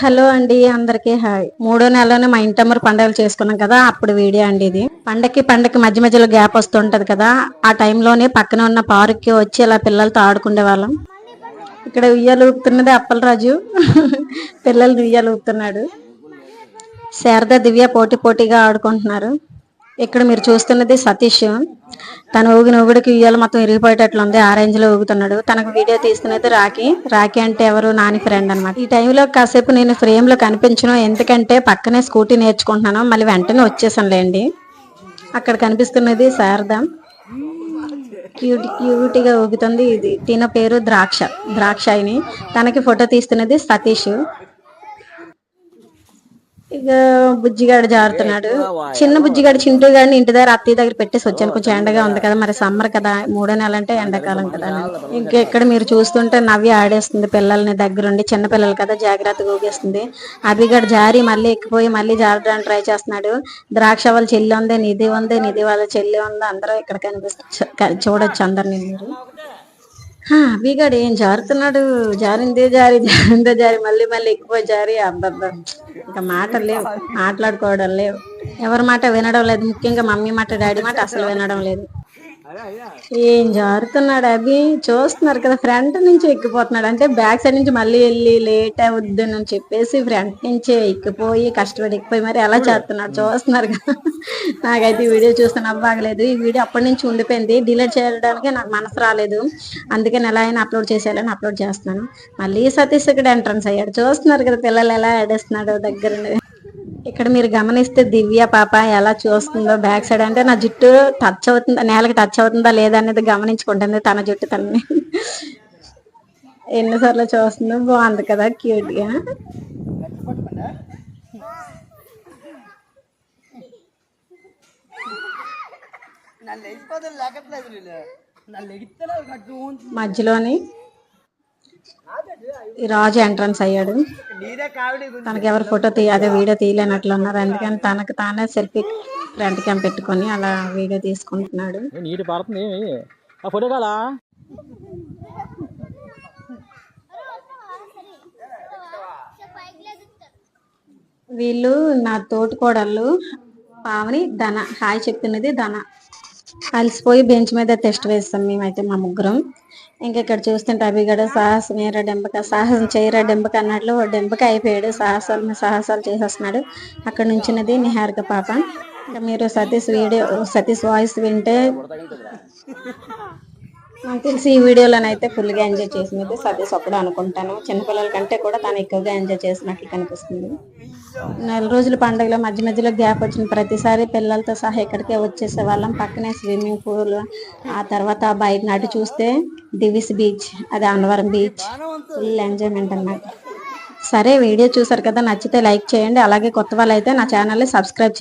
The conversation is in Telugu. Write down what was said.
హలో అండి అందరికీ హాయ్. మూడో నెలలోనే మా ఇంటమ్మరు పండుగలు చేసుకున్నాం కదా అప్పుడు వీడియో అండి ఇది. పండక్కి పండక్కి మధ్య మధ్యలో గ్యాప్ వస్తుంటది కదా ఆ టైంలోనే పక్కన ఉన్న పార్క్కి వచ్చి ఇలా పిల్లలతో ఆడుకునే వాళ్ళం. ఇక్కడ ఉయ్యాలు ఊపుతున్నది అప్పలరాజు. పిల్లలు ఉయ్యాలు ఊపుతున్నాడు. శారద దివ్య పోటీ పోటీగా ఆడుకుంటున్నారు. ఇక్కడ మీరు చూస్తున్నది సతీష్. తను ఊగిన ఊగుడికి ఉయ్యాల మొత్తం ఇరిగిపోయేటట్లుంది ఆ రేంజ్లో ఊగుతున్నాడు. తనకు వీడియో తీస్తున్నది రాఖీ. రాఖీ అంటే ఎవరు? నాని ఫ్రెండ్ అన్నమాట. ఈ టైంలో కాసేపు నేను ఫ్రేమ్లో కనిపించను. ఎందుకంటే పక్కనే స్కూటీ నేర్చుకుంటున్నాను. మళ్ళీ వెంటనే వచ్చేసానులేండి అక్కడ కనిపిస్తున్నది శారద. క్యూట్ క్యూట్గా ఊగుతుంది. ఇది తిన పేరు ద్రాక్ష. ద్రాక్షాయిని. తనకి ఫోటో తీస్తున్నది సతీష్. ఇక బుజ్జిగాడు జారుతున్నాడు. చిన్న బుజ్జిగాడు చింటూ గాడిని ఇంటి దగ్గర అత్తయ్య దగ్గర పెట్టేసి వచ్చాను. కొంచెం ఎండగా ఉంది కదా మరి సమ్మర్ కదా మూడో నెల అంటే ఎండాకాలం కదా ఇంకా ఇక్కడ మీరు చూస్తుంటే నవ్వి ఆడేస్తుంది పిల్లల్ని దగ్గరుండి చిన్న పిల్లలు కదా జాగ్రత్తగా ఊగేస్తుంది. అభిగాడు జారి మళ్ళీ ఎక్కిపోయి మళ్ళీ జారడానికి ట్రై చేస్తున్నాడు. ద్రాక్ష వాళ్ళ చెల్లి ఉంది నిధి ఉంది నిధి వాళ్ళ చెల్లి ఉంది. అందరూ ఇక్కడ కనిపిస్తు చూడొచ్చు అందరిని మీరు. హా, అభిగాడు ఏం జారుతున్నాడు? జారిందే జారి జారిందే జారి మళ్ళీ మళ్ళీ ఎక్కువ జారి. అబ్బబ్బా. ఇంకా మాటలు లేవు. మాట్లాడుకోవడం లేవు. ఎవరి మాట వినడం లేదు. ముఖ్యంగా మమ్మీ మాట డాడీ మాట అసలు వినడం లేదు. ఏం జారుతున్నాడు అది చూస్తున్నారు కదా ఫ్రంట్ నుంచి ఎక్కిపోతున్నాడు. అంటే బ్యాక్ సైడ్ నుంచి మళ్ళీ వెళ్ళి లేట్ అవుద్ది అని చెప్పేసి ఫ్రంట్ నుంచే ఎక్కిపోయి కష్టపడి ఎక్కిపోయి మరి ఎలా చేస్తున్నాడు? చూస్తున్నారు కదా. నాకైతే ఈ వీడియో చూస్తున్న బాగలేదు ఈ వీడియో అప్పటి నుంచి ఉండిపోయింది. డిలీట్ చేయడానికి నాకు మనసు రాలేదు. అందుకని ఎలా అయినా అప్లోడ్ చేసేయాలని అప్లోడ్ చేస్తున్నాను. మళ్ళీ సతీష్ ఇక్కడ ఎంట్రన్స్ అయ్యాడు. చూస్తున్నారు కదా పిల్లలు ఎలా ఆడేస్తున్నాడు దగ్గర ఇక్కడ మీరు గమనిస్తే దివ్య పాప ఎలా చూస్తుందో బ్యాక్ సైడ్ అంటే నా జుట్టు టచ్ అవుతుందా నేలకి టచ్ అవుతుందా లేదా అనేది గమనించుకుంటుంది తన జుట్టు తనని. ఎన్నిసార్లు చూస్తుందో బాగుంది కదా క్యూట్గా రాజు ఎంట్రన్స్ అయ్యాడు. తనకి ఎవరు ఫోటో తీ అదే వీడియో తీయలేనట్లు ఉన్నారు అందుకని తనకు తానే సెల్ఫీ ఫ్రంట్ క్యామ్ పెట్టుకొని అలా వీడియో తీసుకుంటున్నాడు. నీటి పడుతుంది? ఆ ఫోటో కాలా వీళ్ళు నా తోటి కోడళ్ళు పావని ధన హాయ్ చెప్తున్నది ధన. అలసిపోయి బెంచ్ మీద టెస్ట్ వేస్తాం మేమైతే మా ముగ్గురం. ఇంకా ఇక్కడ చూస్తుంటే కూడా సాహసం ఏరా డెంబక సాహసం చేయరా డెంబక అన్నట్లు వాడు డెంబక అయిపోయాడు. సాహసాలు సాహసాలు చేసేస్తున్నాడు. అక్కడ నుంచినది నిహారిక పాప. ఇంకా మీరు సతీష్ వీడియో సతీష్ వాయిస్ వింటే నాకు తెలిసి ఈ వీడియోలోనైతే ఫుల్గా ఎంజాయ్ చేసినది సతీష్ అప్పుడు అనుకుంటాను. చిన్నపిల్లల కంటే కూడా తను ఎక్కువగా ఎంజాయ్ చేసినట్లు కనిపిస్తుంది. నెల రోజుల పండుగలో మధ్య మధ్యలో గ్యాప్ వచ్చిన ప్రతిసారి పిల్లలతో సహా ఇక్కడికే వచ్చేసే వాళ్ళం. పక్కనే స్విమ్మింగ్ పూల్ ఆ తర్వాత బయట నాటి చూస్తే దివిస్ బీచ్ అది అన్నవరం బీచ్. ఫుల్ ఎంజాయ్మెంట్ అన్నమాట. సరే వీడియో చూసారు కదా నచ్చితే లైక్ చేయండి. అలాగే కొత్త వాళ్ళు అయితే నా ఛానల్ని సబ్స్క్రైబ్ చేయండి